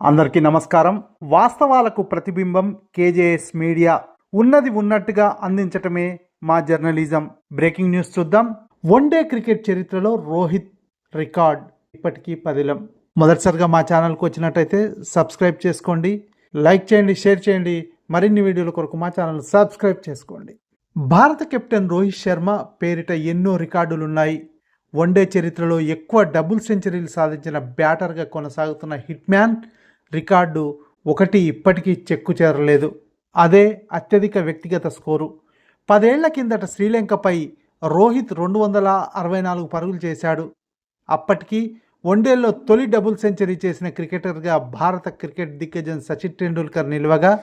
అందరికీ నమస్కారం. వాస్తవాలకు ప్రతిబింబం కేజేఎస్ మీడియా. ఉన్నది ఉన్నట్టుగా అందించటమే మా జర్నలిజం. బ్రేకింగ్ న్యూస్ చూద్దాం. వన్డే క్రికెట్ చరిత్రలో రోహిత్ రికార్డ్ ఇప్పటికీ పదిలం. మొదటిసారిగా మా ఛానల్కి వచ్చినట్టయితే సబ్స్క్రైబ్ చేసుకోండి. లైక్ చేయండి షేర్ చేయండి. మరిన్ని వీడియోల కొరకు మా ఛానల్ సబ్స్క్రైబ్ చేసుకోండి. భారత కెప్టెన్ రోహిత్ శర్మ పేరిట ఎన్నో రికార్డులున్నాయి. వన్డే చరిత్రలో ఎక్కువ డబుల్ సెంచరీలు సాధించిన బ్యాటర్గా కొనసాగుతున్న హిట్ మ్యాన్ రికార్డు ఒకటి ఇప్పటికీ చెక్కు చేరలేదు. అదే అత్యధిక వ్యక్తిగత స్కోరు. పదేళ్ళ కిందట శ్రీలంకపై రోహిత్ రెండు వందల అరవై నాలుగు పరుగులు చేశాడు. అప్పటికి వన్డేల్లో తొలి డబుల్ సెంచరీ చేసిన క్రికెటర్గా భారత క్రికెట్ దిగ్గజం సచిన్ టెండూల్కర్ నిల్వగా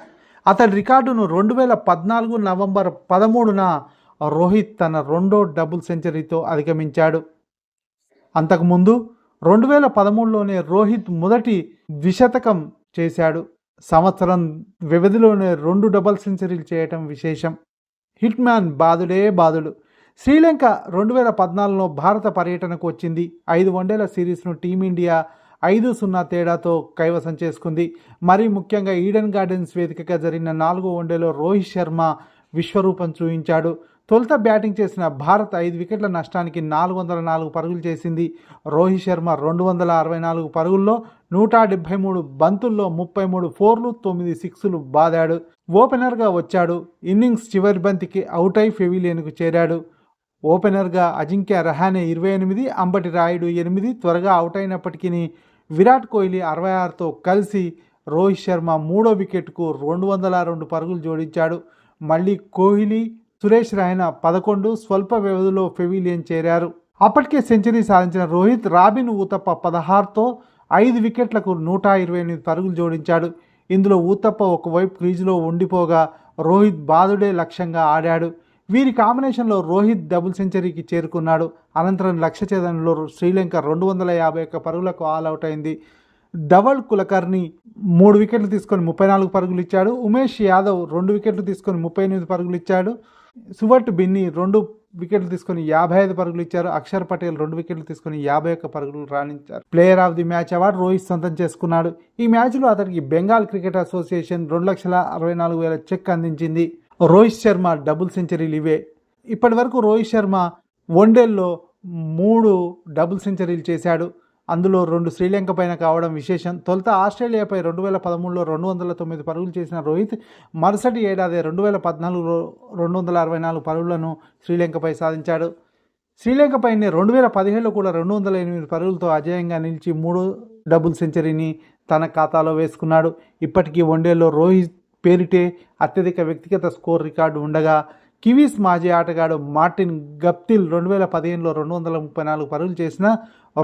అతడి రికార్డును రెండు వేల పద్నాలుగు నవంబర్ పదమూడున రోహిత్ తన రెండో డబుల్ సెంచరీతో అధిగమించాడు. అంతకుముందు రెండు వేల పదమూడులోనే రోహిత్ మొదటి ద్విశతకం చేశాడు. సంవత్సరం వ్యవధిలోనే రెండు డబల్ సెంచరీలు చేయటం విశేషం. హిట్ మ్యాన్ బాదుడే బాదుడు. శ్రీలంక రెండు వేల పద్నాలుగులో భారత పర్యటనకు వచ్చింది. ఐదు వన్డేల సిరీస్ను టీమిండియా ఐదు సున్నా తేడాతో కైవసం చేసుకుంది. మరీ ముఖ్యంగా ఈడెన్ గార్డెన్స్ వేదికగా జరిగిన నాలుగో వన్డేలో రోహిత్ శర్మ విశ్వరూపం చూపించాడు తొలుత బ్యాటింగ్ చేసిన భారత్ ఐదు వికెట్ల నష్టానికి నాలుగు వందల నాలుగు పరుగులు చేసింది. రోహిత్ శర్మ రెండు వందల అరవై నాలుగు పరుగుల్లో నూట డెబ్బై మూడు బంతుల్లో ముప్పై మూడు ఫోర్లు తొమ్మిది సిక్స్లు బాదాడు. ఓపెనర్గా వచ్చాడు. ఇన్నింగ్స్ చివరి బంతికి అవుట్ అయి ఫెవిలియన్కు చేరాడు. ఓపెనర్గా అజింక్య రహానే ఇరవై ఎనిమిది అంబటి రాయుడు ఎనిమిది త్వరగా అవుట్ అయినప్పటికీ విరాట్ కోహ్లీ అరవై ఆరుతో కలిసి రోహిత్ శర్మ మూడో వికెట్కు రెండు వందల రెండు పరుగులు జోడించాడు. మళ్ళీ కోహ్లీ సురేష్ రైనా పదకొండు స్వల్ప వ్యవధిలో ఫెవిలియన్ చేరారు. అప్పటికే సెంచరీ సాధించిన రోహిత్ రాబిన్ ఊతప్ప పదహారుతో ఐదు వికెట్లకు నూట ఇరవై ఎనిమిది పరుగులు జోడించాడు. ఇందులో ఊతప్ప ఒకవైపు క్రీజులో ఉండిపోగా రోహిత్ బాదుడే లక్ష్యంగా ఆడాడు. వీరి కాంబినేషన్లో రోహిత్ డబుల్ సెంచరీకి చేరుకున్నాడు. అనంతరం లక్ష్య ఛేదనలో శ్రీలంక రెండు వందల యాభై ఒక్క పరుగులకు ఆల్ అవుట్ అయింది. ధవల్ కులకర్ణి మూడు వికెట్లు తీసుకొని ముప్పై నాలుగు పరుగులు ఇచ్చాడు. ఉమేష్ యాదవ్ రెండు వికెట్లు తీసుకొని ముప్పై ఎనిమిది పరుగులు ఇచ్చాడు. సువర్ట్ బిన్ని రెండు వికెట్లు తీసుకొని యాభై ఐదు పరుగులు ఇచ్చారు. అక్షర్ పటేల్ రెండు వికెట్లు తీసుకొని యాభై ఒక్క పరుగులు రాణించారు. Player of the match award Rohit సొంతం చేసుకున్నాడు. ఈ మ్యాచ్లో అతనికి బెంగాల్ క్రికెట్ అసోసియేషన్ రెండు లక్షల అరవై నాలుగు వేల చెక్ అందించింది. రోహిత్ శర్మ డబుల్ సెంచరీలు ఇవే. ఇప్పటి వరకు రోహిత్ శర్మ వన్డేల్లో మూడు డబుల్ సెంచరీలు చేశాడు. అందులో రెండు శ్రీలంక పైన కావడం విశేషం. తొలుత ఆస్ట్రేలియాపై రెండు వేల పదమూడులో రెండు వందల తొమ్మిది పరుగులు చేసిన రోహిత్ మరుసటి ఏడాది రెండు వేల పద్నాలుగులో రెండు వందల అరవై నాలుగు పరుగులను శ్రీలంకపై సాధించాడు. శ్రీలంకపైనే రెండు వేల పదిహేడులో కూడా రెండు వందల ఎనిమిది పరుగులతో అజేయంగా నిలిచి మూడు డబుల్ సెంచరీని తన ఖాతాలో వేసుకున్నాడు. ఇప్పటికీ వన్డేలో రోహిత్ పేరిటే అత్యధిక వ్యక్తిగత స్కోర్ రికార్డు ఉండగా కివీస్ మాజీ ఆటగాడు మార్టిన్ గప్టిల్ రెండు వేల పదిహేనులో రెండు వందల ముప్పై నాలుగు పరుగులు చేసిన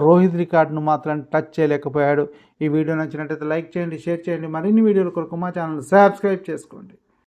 రోహిత్ రికార్డును మాత్రం టచ్ చేయలేకపోయాడు. ఈ వీడియో నచ్చినట్టయితే లైక్ చేయండి షేర్ చేయండి. మరిన్ని వీడియోల కొరకు మా ఛానల్ సబ్స్క్రైబ్ చేసుకోండి.